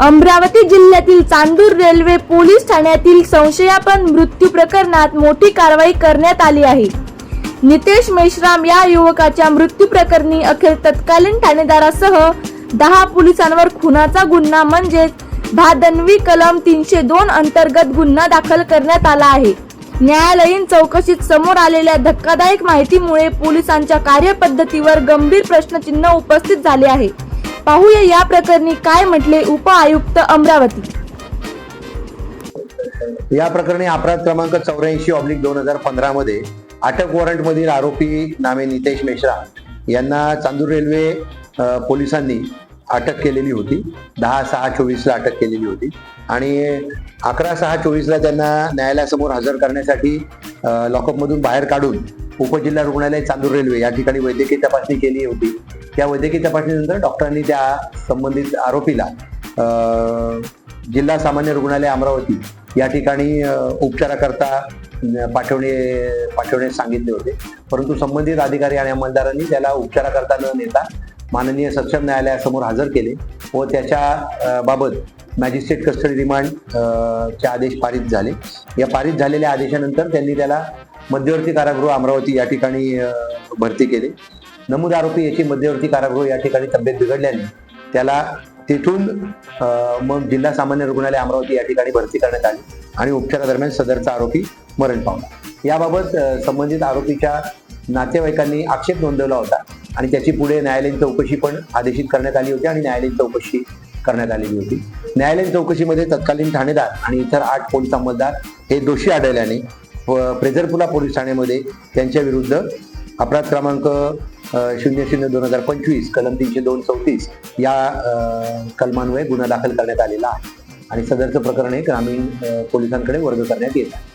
अमरावती जिल्ह्यातील Chandur railway police ठाण्यातील संशयापन मृत्यू प्रकरणात मोठी कारवाई करण्यात आली आहे. नितेश मेश्राम या युवकाच्या मृत्यू प्रकरणी अखेर तत्कालीन ठाणेदारासह दहा पोलिसांवर खुनाचा गुन्हा म्हणजेच भादनवी कलम तीनशे दोन अंतर्गत गुन्हा दाखल करण्यात आला आहे. न्यायालयीन चौकशीत समोर आलेल्या धक्कादायक माहितीमुळे पोलिसांच्या कार्यपद्धतीवर गंभीर प्रश्नचिन्ह उपस्थित झाले आहे. पाहूया या प्रकरणी काय म्हटले उपआयुक्त अमरावती. या प्रकरणी अपराध क्रमांक चौऱ्याऐंशी ऑब्लिक दोन हजार पंधरा मध्ये अटक वॉरंट मधील आरोपी नामे नितेश मेश्रा यांना चांदूर रेल्वे पोलिसांनी अटक केलेली होती. दहा सहा चोवीसला अटक केलेली होती. आणि अकरा सहा चोवीसला त्यांना न्यायालयासमोर हजर करण्यासाठी लॉकअपमधून बाहेर काढून उपजिल्हा रुग्णालय चांदूर रेल्वे या ठिकाणी वैद्यकीय तपासणी केली होती. त्या वैद्यकीय तपासणीनंतर डॉक्टरांनी त्या संबंधित आरोपीला जिल्हा सामान्य रुग्णालय अमरावती या ठिकाणी उपचाराकरता पाठवणे पाठवणे सांगितले होते. परंतु संबंधित अधिकारी आणि अंमलदारांनी त्याला उपचाराकरता न नेता माननीय सक्षम न्यायालयासमोर हजर केले व त्याच्या बाबत मॅजिस्ट्रेट कस्टडी रिमांड चे आदेश पारित झाले. या पारित झालेल्या आदेशानंतर त्यांनी त्याला मध्यवर्ती कारागृह अमरावती या ठिकाणी भरती केले. नमूद आरोपी याची मध्यवर्ती कारागृह या ठिकाणी तब्येत बिघडल्याने त्याला तिथून मग जिल्हा सामान्य रुग्णालय अमरावती या ठिकाणी भरती करण्यात आली आणि उपचारादरम्यान सदरचा आरोपी मरण पावला. याबाबत संबंधित आरोपीच्या नातेवाईकांनी आक्षेप नोंदवला होता आणि त्याची पुढे न्यायालयीन चौकशी पण आदेशित करण्यात आली होती आणि न्यायालयीन चौकशी करण्यात आलेली होती. न्यायालयीन चौकशीमध्ये तत्कालीन ठाणेदार आणि इतर आठ पोलीस अंमलदार हे दोषी आढळल्याने प्रेझरपुला पोलीस ठाण्यामध्ये त्यांच्या विरुद्ध अपराध क्रमांक शून्य शून्य दोन हजार पंचवीस कलम तीनशे दोन चौतीस या अ, कलमान्वये गुन्हा दाखल करण्यात आलेला आहे. आणि सदरचं प्रकरण हे ग्रामीण पोलिसांकडे वर्ग करण्यात येत आहे.